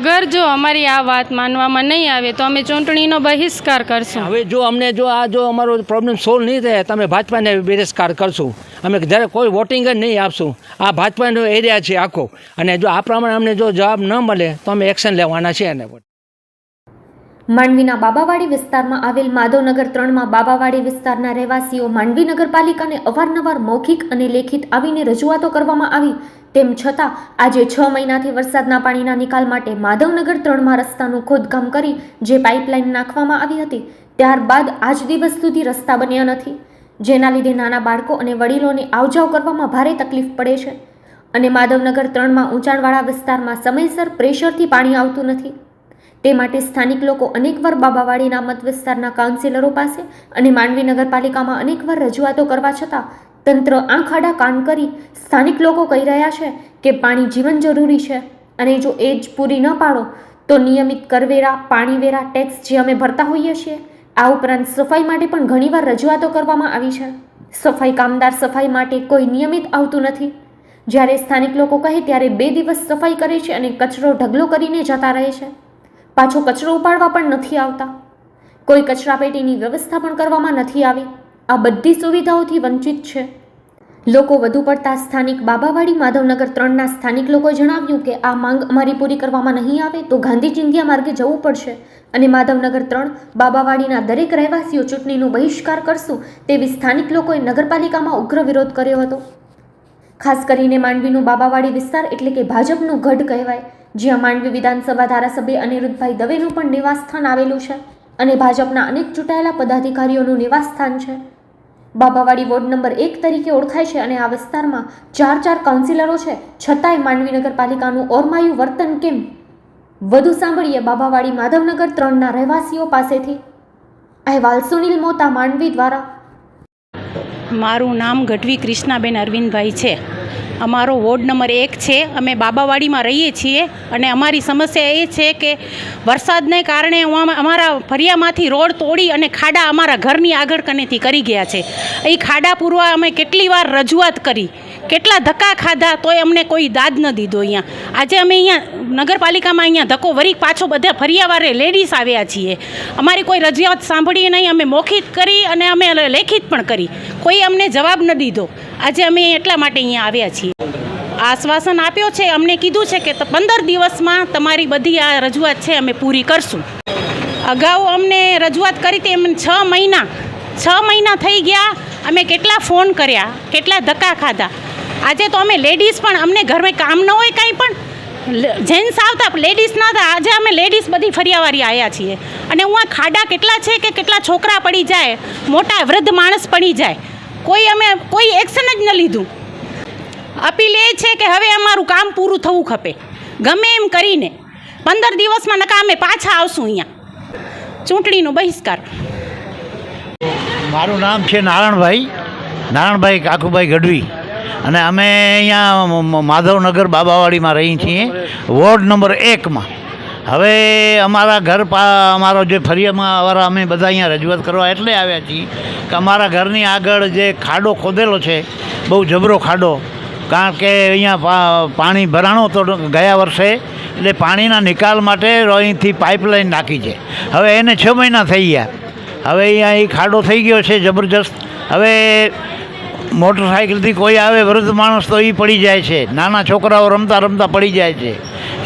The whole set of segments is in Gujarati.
અગર જો અમારી આ વાત માનવામાં નહીં આવે, તો અમે ચૂંટણીનો બહિષ્કાર કરશું. હવે જો અમને જો આ જો અમારો પ્રોબ્લેમ સોલ્વ નહીં થાય, તો અમે ભાજપાને બહિષ્કાર કરશું. અમે જ્યારે કોઈ વોટિંગ જ નહીં આપશું. આ ભાજપાનો એરિયા છે આખો. અને જો આ પ્રમાણે અમને જો જવાબ ન મળે, તો અમે એક્શન લેવાના છે એને માંડવીના બાબાવાડી વિસ્તારમાં આવેલ માધવનગર ત્રણમાં બાબાવાડી વિસ્તારના રહેવાસીઓ માંડવી નગરપાલિકાને અવારનવાર મૌખિક અને લેખિત આવીને રજૂઆતો કરવામાં આવી. તેમ છતાં, આજે છ મહિનાથી વરસાદના પાણીના નિકાલ માટે માધવનગર ત્રણમાં રસ્તાનું ખોદકામ કરી જે પાઇપલાઇન નાખવામાં આવી હતી, ત્યારબાદ આજ દિવસ સુધી રસ્તા બન્યા નથી, જેના લીધે નાના બાળકો અને વડીલોને આવજાવ કરવામાં ભારે તકલીફ પડે છે. અને માધવનગર ત્રણમાં ઊંચાણવાળા વિસ્તારમાં સમયસર પ્રેશરથી પાણી આવતું નથી. તે માટે સ્થાનિક લોકો અનેકવાર બાબાવાડીના મત વિસ્તારના કાઉન્સિલરો પાસે અને માંડવી નગરપાલિકામાં અનેકવાર રજૂઆતો કરવા છતાં તંત્ર આંખ આડા કાન કરી સ્થાનિક લોકો કહી રહ્યા છે કે પાણી જીવન જરૂરી છે અને જો એ જ પૂરી ન પાડો, તો નિયમિત કરવેરા, પાણીવેરા ટેક્સ જે અમે ભરતા હોઈએ છીએ, આ ઉપરાંત સફાઈ માટે પણ ઘણીવાર રજૂઆતો કરવામાં આવી છે. સફાઈ કામદાર સફાઈ માટે કોઈ નિયમિત આવતું નથી. જ્યારે સ્થાનિક લોકો કહે ત્યારે બે દિવસ સફાઈ કરે છે અને કચરો ઢગલો કરીને જતા રહે છે. પાછો કચરો ઉપાડવા પણ નથી આવતા. કોઈ કચરાપેટીની વ્યવસ્થા પણ કરવામાં નથી આવી. આ બધી સુવિધાઓથી વંચિત છે. લોકો વધુ પડતા સ્થાનિક બાબાવાડી માધવનગર ત્રણના સ્થાનિક લોકોએ જણાવ્યું કે આ માંગ અમારી પૂરી કરવામાં નહીં આવે તો ગાંધી ચિંધ્યા માર્ગે જવું પડશે અને માધવનગર ત્રણ બાબાવાડીના દરેક રહેવાસીઓ ચૂંટણીનો બહિષ્કાર કરશું તેવી સ્થાનિક લોકોએ નગરપાલિકામાં ઉગ્ર વિરોધ કર્યો હતો. ખાસ કરીને માંડવીનું બાબાવાડી વિસ્તાર એટલે કે ભાજપનું ગઢ કહેવાય. જ્યાં માંડવી વિધાનસભા ધારાસભ્ય અનિરુદ્ધભાઈ દવેનું પણ નિવાસસ્થાન આવેલું છે અને ભાજપના અનેક ચૂંટાયેલા પદાધિકારીઓનું નિવાસસ્થાન છે. બાબાવાડી વોર્ડ નંબર એક તરીકે ઓળખાય છે અને આ વિસ્તારમાં ચાર ચાર કાઉન્સિલરો છે. છતાંય માંડવી નગરપાલિકાનું ઓરમાયું વર્તન કેમ? વધુ સાંભળીએ બાબાવાડી માધવનગર ત્રણના રહેવાસીઓ પાસેથી. અહેવાલ સુનિલ મોતા માંડવી દ્વારા. મારું નામ ગઢવી કૃષ્ણાબેન અરવિંદભાઈ છે. અમારો વોર્ડ નંબર એક છે. અમે બાબાવાડીમાં રહીએ છીએ અને અમારી સમસ્યા એ છે કે વરસાદને કારણે અમા- અમારા ફરિયામાંથી રોડ તોડી અને ખાડા અમારા ઘરની આગળ કનેથી કરી ગયા છે. એ ખાડા પૂરવા અમે કેટલી વાર રજૂઆત કરી. કેટલા ધક્કા ખાધા તોય અમને કોઈ દાદ ન દીધો અહીંયા. આજે અમે અહીંયા નગરપાલિકામાં અહીંયા ધક્કો વરી પાછો બધા ફરિયાવારે લેડીઝ આવ્યા છીએ. અમારી કોઈ રજૂઆત સાંભળી નહીં. અમે મોખિત કરી અને અમે લેખિત પણ કરી. કોઈ અમને જવાબ ન દીધો. આજે અમે એટલા માટે અહીંયા આવ્યા છીએ. આશ્વાસન આપ્યો છે, અમને કીધું છે કે પંદર દિવસમાં તમારી બધી આ રજૂઆત છે અમે પૂરી કરશું. અગાઉ અમને રજૂઆત કરી હતી, એમ છ મહિના છ મહિના થઈ ગયા, અમે કેટલા ફોન કર્યા, કેટલા ધક્કા ખાધા. આજે તો અમે લેડીઝ પણ, અમને ઘરમાં કામ ન હોય કાંઈ પણ જેન્ટ્સ આવતા લેડીઝ ના હતા, આજે અમે લેડીઝ બધી ફરિયાવારી આવ્યા છીએ. અને હું આ ખાડા કેટલા છે કે કેટલા છોકરા પડી જાય, મોટા વૃદ્ધ માણસ પડી જાય. કોઈ અમે કોઈ એક્શન જ ન લીધું. અપીલ એ છે કે હવે અમારું કામ પૂરું થવું ખપે. ગમે એમ કરીને પંદર દિવસમાં નકા અમે પાછા આવશું અહીંયા. ચૂંટણીનો બહિષ્કાર. મારું નામ છે નારાયણભાઈ નારાયણભાઈ કાકુભાઈ ગઢવી. અને અમે અહીંયા માધવનગર બાબાવાડીમાં રહી છીએ. વોર્ડ નંબર એકમાં. હવે અમારા ઘર પા, અમારો જે ફરિયામાં અમારા અમે બધા અહીંયા રજૂઆત કરવા એટલે આવ્યા છીએ કે અમારા ઘરની આગળ જે ખાડો ખોદેલો છે, બહુ જબરો ખાડો, કારણ કે અહીંયા પાણી ભરાણો તો ગયા વર્ષે, એટલે પાણીના નિકાલ માટે અહીંથી પાઇપલાઇન નાખી છે. હવે એને છ મહિના થઈ ગયા. હવે અહીંયા એ ખાડો થઈ ગયો છે જબરજસ્ત. હવે મોટરસાઇકલથી કોઈ આવે વૃદ્ધ માણસ તો એ પડી જાય છે. નાના છોકરાઓ રમતા રમતા પડી જાય છે.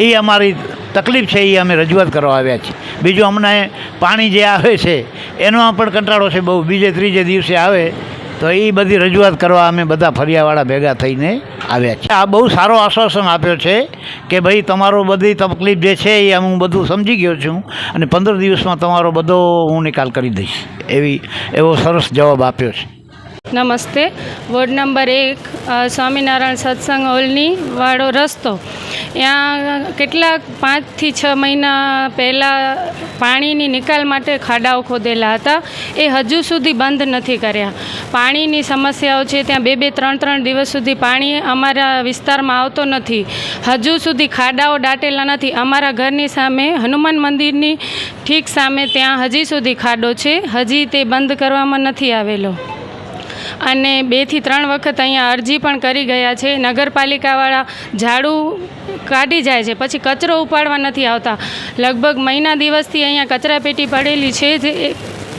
એ અમારી તકલીફ છે એ અમે રજૂઆત કરવા આવ્યા છીએ. બીજું અમને પાણી જે આવે છે, એનો પણ કંટાળો છે બહુ. બીજે ત્રીજે દિવસે આવે, તો એ બધી રજૂઆત કરવા અમે બધા ફરિયાવાળા ભેગા થઈને આવ્યા છીએ. આ બહુ સારો આશ્વાસન આપ્યો છે કે ભાઈ, તમારો બધી તકલીફ જે છે એ હું બધું સમજી ગયો છું અને પંદર દિવસમાં તમારો બધો હું નિકાલ કરી દઈશ. એવી એવો સરસ જવાબ આપ્યો છે. નમસ્તે. વોર્ડ નંબર એક સ્વામિનારાયણ સત્સંગ હોલની વાળો રસ્તો. ત્યાં કેટલાક પાંચથી છ મહિના પહેલાં પાણીની નિકાલ માટે ખાડાઓ ખોદેલા હતા. એ હજુ સુધી બંધ નથી કર્યા. પાણીની સમસ્યાઓ છે, ત્યાં બે બે ત્રણ ત્રણ દિવસ સુધી પાણી અમારા વિસ્તારમાં આવતો નથી. હજુ સુધી ખાડાઓ દાટેલા નથી. અમારા ઘરની સામે હનુમાન મંદિરની ઠીક સામે ત્યાં હજી સુધી ખાડો છે. હજી તે બંધ કરવામાં નથી આવેલો. અને બેથી ત્રણ વખત અહીંયા અરજી પણ કરી ગયા છે. નગરપાલિકાવાળા ઝાડુ કાઢી જાય છે, પછી કચરો ઉપાડવા નથી આવતા. લગભગ મહિના દિવસથી અહીંયા કચરાપેટી પડેલી છે જે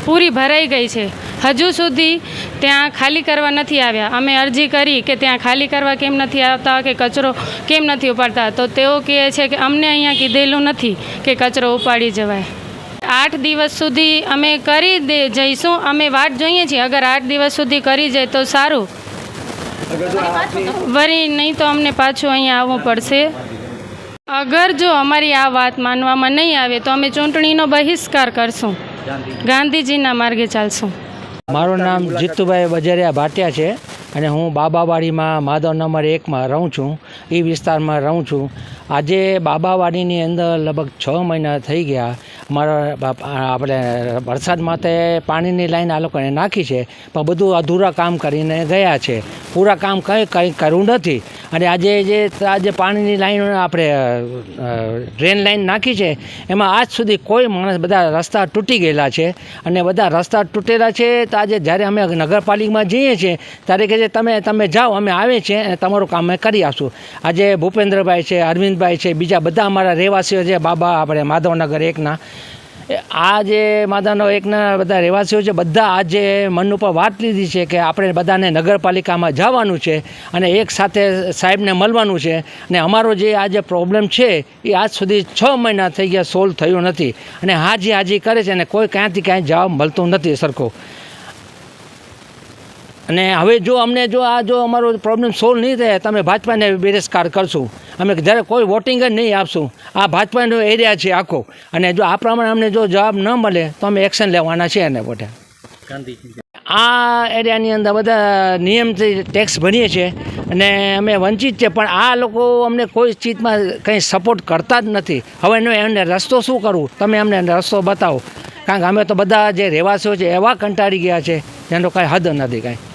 પૂરી ભરાઈ ગઈ છે. હજુ સુધી ત્યાં ખાલી કરવા નથી આવ્યા. અમે અરજી કરી કે ત્યાં ખાલી કરવા કેમ નથી આવતા, કે કચરો કેમ નથી ઉપાડતા? તો તેઓ કહે છે કે અમને અહીંયા કીધેલું નથી કે કચરો ઉપાડી જવાય. આઠ દિવસ સુધી અમે કરી દે જઈશું. અમે વાટ જોઈએ છીએ. અગર આઠ દિવસ સુધી કરી જાય તો સારું. વળી નહીં તો અમને પાછું અહીંયા આવવું પડશે. અગર જો અમારી આ વાત માનવામાં નહીં આવે તો અમે ચૂંટણીનો બહિષ્કાર કરશું. ગાંધીજીના માર્ગે ચાલશું. મારું નામ જીતુભાઈ બજારિયા ભાટિયા છે અને હું બાબાવાડીમાં માધવ નંબર એકમાં રહું છું. એ વિસ્તારમાં રહું છું. આજે બાબાવાડીની અંદર લગભગ છ મહિના થઈ ગયા. મારા આપણે વરસાદ માટે પાણીની લાઈન આ લોકોએ નાખી છે, પણ બધું અધૂરા કામ કરીને ગયા છે. પૂરા કામ કંઈ કંઈ કરવું નથી. અને આજે જે આજે પાણીની લાઈન આપણે ડ્રેન લાઈન નાખી છે, એમાં આજ સુધી કોઈ માણસ બધા રસ્તા તૂટી ગયેલા છે. અને બધા રસ્તા તૂટેલા છે, તો આજે જ્યારે અમે નગરપાલિકામાં જઈએ છીએ, ત્યારે કહે છે, તમે તમે જાઓ, અમે આવે છે અને તમારું કામ અમે કરી આપશું. આજે ભૂપેન્દ્રભાઈ છે, અરવિંદભાઈ છે, બીજા બધા અમારા રહેવાસીઓ છે, બાબા, આપણે માધવનગર એકના. આ જે માતાનો એકના બધા રહેવાસીઓ છે, બધા આજે મન ઉપર વાત લીધી છે કે આપણે બધાને નગરપાલિકામાં જવાનું છે અને એક સાથે સાહેબને મળવાનું છે અને અમારો જે આ જે પ્રોબ્લેમ છે, એ આજ સુધી છ મહિના થઈ ગયા સોલ્વ થયું નથી અને હાજી હાજી કરે છે અને કોઈ ક્યાંથી ક્યાંય જવાબ મળતો નથી સરખો. અને હવે જો અમને જો આ જો અમારો પ્રોબ્લેમ સોલ્વ નહીં થાય તમે ભાજપાને બેરસ્કાર કરશું. અમે જ્યારે કોઈ વોટિંગ જ નહીં આપશું. આ ભાજપાનો એરિયા છે આખો. અને જો આ પ્રમાણે અમને જો જવાબ ન મળે, તો અમે એક્શન લેવાના છે એને પોતે આ એરિયાની અંદર બધા નિયમથી ટેક્સ ભરીએ છીએ. અને અમે વંચિત છે પણ આ લોકો અમને કોઈ ચીજમાં કંઈ સપોર્ટ કરતા જ નથી. હવે એનો એમને રસ્તો શું કરવું? તમે અમને રસ્તો બતાવો. કારણ કે અમે તો બધા જે રહેવાસીઓ છે, એવા કંટાળી ગયા છે, જેનો કાંઈ હદ નથી કાંઈ.